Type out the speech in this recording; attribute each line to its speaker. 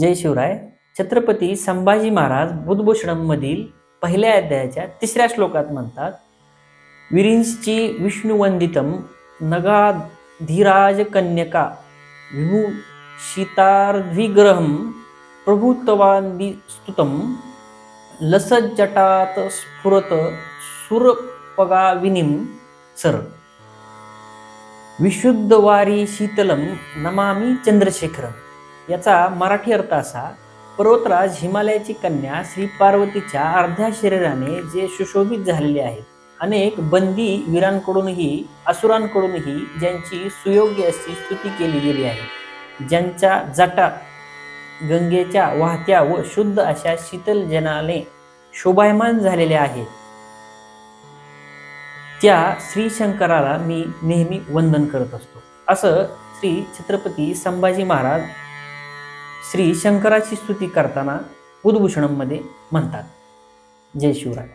Speaker 1: जय शिवराय छत्रपती संभाजी महाराज बुद्धभूषणमधील पहिल्या अध्यायाच्या तिसऱ्या श्लोकात म्हणतात विरिंसची विष्णुवंदितम नगाधीराज कन्यका विभूषितार्द्विग्रहम प्रभुत्वांदी स्तुतम लसज्जटात स्फुरत सुरपगाविनीम सर. विशुद्धवारी शीतलम नमामी चंद्रशेखरम. याचा मराठी अर्थ असा पर्वतराज हिमालयाची कन्या श्री पार्वतीच्या अर्ध्या शरीराने जे सुशोभित झालेले आहेत. अनेक बंदी वीरांकडूनही असुरांकडूनही ज्यांची सुयोग्य अशी स्तुती केली गेली आहे. ज्यांच्या जटा गंगेच्या वाहत्या व शुद्ध अशा शीतल जनाने शोभायमान झालेल्या आहेत. त्या श्री शंकराला मी नेहमी वंदन करत असतो. असं श्री छत्रपती संभाजी महाराज श्री शंकराची स्तुती करताना उद्भूषणमध्ये म्हणतात. जय शिवराय.